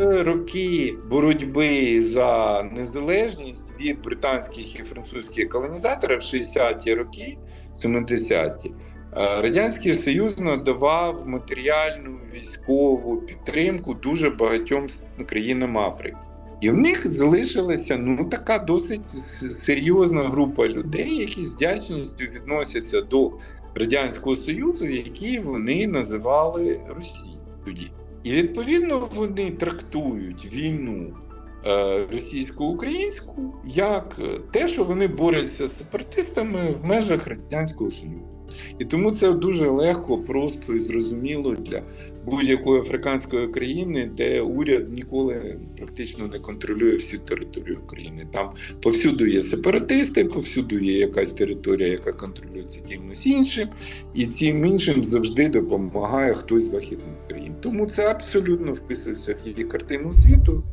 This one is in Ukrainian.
роки боротьби за незалежність від британських і французьких колонізаторів 60-ті роки, 70-ті, е, Радянський Союз надавав матеріальну військову підтримку дуже багатьом країнам Африки. І в них залишилася ну така досить серйозна група людей, які з вдячністю відносяться до Радянського Союзу, який вони називали Росією тоді. І відповідно вони трактують війну е, російсько-українську як те, що вони борються з сепаратистами в межах Радянського Союзу. І тому це дуже легко, просто і зрозуміло для будь-якої африканської країни, де уряд ніколи практично не контролює всю територію України. Там повсюду є сепаратисти, повсюду є якась територія, яка контролюється кимось іншим, і цим іншим завжди допомагає хтось з західних країн. Тому це абсолютно вписується в її картину світу.